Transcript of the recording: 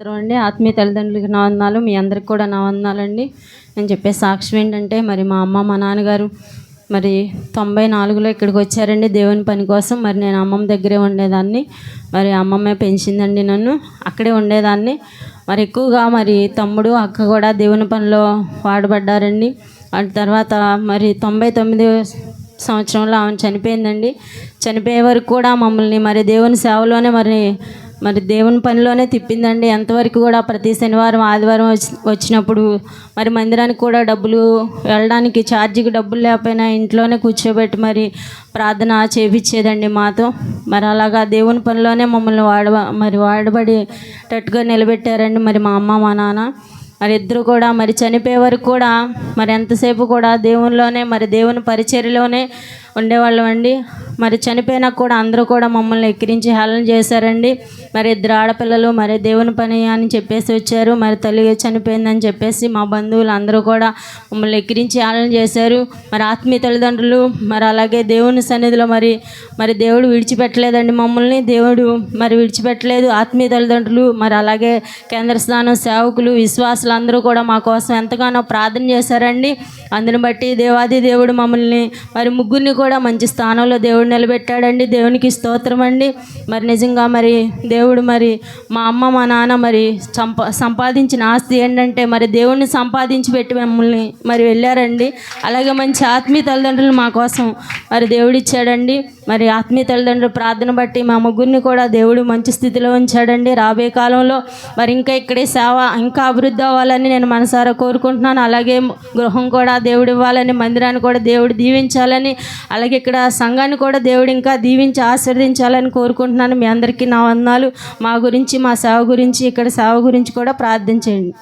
స్తోత్రం అండి. ఆత్మీయ తల్లిదండ్రులకి నా వందనాలు మీ అందరికి కూడా నా వందనాలండి. నేను చెప్పే సాక్ష్యం ఏంటంటే మరి మా అమ్మ మా నాన్నగారు మరి తొంభై నాలుగులో ఇక్కడికి వచ్చారండి దేవుని పని కోసం. మరి నేను అమ్మమ్మ దగ్గరే ఉండేదాన్ని. మరి అమ్మమ్మే పెంచిందండి నన్ను. అక్కడే ఉండేదాన్ని. మరి ఎక్కువగా మరి తమ్ముడు అక్క కూడా దేవుని పనిలో వాడబడ్డారండి వాటి తర్వాత మరి తొంభై తొమ్మిది సంవత్సరంలో ఆమె చనిపోయిందండి. చనిపోయే వరకు కూడా మమ్మల్ని మరి దేవుని సేవలోనే మరి మరి దేవుని పనిలోనే తిప్పిందండి. ఎంతవరకు కూడా ప్రతి శనివారం ఆదివారం వచ్చి వచ్చినప్పుడు మరి మందిరానికి కూడా డబ్బులు వెళ్ళడానికి ఛార్జీకి డబ్బులు లేకపోయినా ఇంట్లోనే కూర్చోబెట్టి మరి ప్రార్థన చేపించేదండి మాతో. మరి అలాగా దేవుని పనిలోనే మమ్మల్ని వాడ మరి వాడబడేటట్టుగా నిలబెట్టారండి మరి మా అమ్మ మా నాన్న. మరి ఇద్దరు కూడా మరి చనిపోయే వరకు కూడా మరి ఎంతసేపు కూడా దేవునిలోనే మరి దేవుని పరిచర్యలోనే ఉండేవాళ్ళం అండి మరి చనిపోయినా కూడా అందరూ కూడా మమ్మల్ని ఎక్కిరించి హేళన చేశారండి. మరి ఇద్దరు ఆడపిల్లలు మరి దేవుని పని అని చెప్పేసి వచ్చారు. మరి తల్లి చనిపోయిందని చెప్పేసి మా బంధువులు అందరూ కూడా మమ్మల్ని ఎక్కిరించి హేళన చేశారు. మరి ఆత్మీయ తల్లిదండ్రులు మరి అలాగే దేవుని సన్నిధిలో మరి మరి దేవుడు విడిచిపెట్టలేదండి మమ్మల్ని. దేవుడు మరి విడిచిపెట్టలేదు. ఆత్మీయ తల్లిదండ్రులు మరి అలాగే కేంద్ర స్థానం సేవకులు విశ్వాసులు అందరూ కూడా మా కోసం ఎంతగానో ప్రార్థన చేశారండి. అందుని బట్టి దేవాది దేవుడు మమ్మల్ని మరి ముగ్గురిని కూడా మంచి స్థానంలో దేవుడు నిలబెట్టాడండి. దేవునికి స్తోత్రం అండి. మరి నిజంగా మరి దేవుడు మరి మా అమ్మ మా నాన్న మరి సంపా సంపాదించిన ఆస్తి ఏంటంటే మరి దేవుణ్ణి సంపాదించి పెట్టి మమ్మల్ని మరి వెళ్ళారండి. అలాగే మంచి ఆత్మీయ తల్లిదండ్రులు మా కోసం మరి దేవుడిచ్చాడండి. మరి ఆత్మీయ తల్లిదండ్రుల ప్రార్థన బట్టి మా ముగ్గురిని కూడా దేవుడు మంచి స్థితిలో ఉంచాడండి. రాబోయే కాలంలో మరి ఇంకా ఇక్కడే సేవ ఇంకా అభివృద్ధి అవ్వాలని నేను మనసారా కోరుకుంటున్నాను. అలాగే గృహం కూడా దేవుడు ఇవ్వాలని మందిరాన్ని కూడా దేవుడు దీవించాలని అలాగే ఇక్కడ సంఘాన్ని కూడా దేవుడు ఇంకా దీవించి ఆశీర్వదించాలని కోరుకుంటున్నాను. మీ అందరికీ నా వందనాలు. మా గురించి మా సేవ గురించి ఇక్కడ సేవ గురించి కూడా ప్రార్థించండి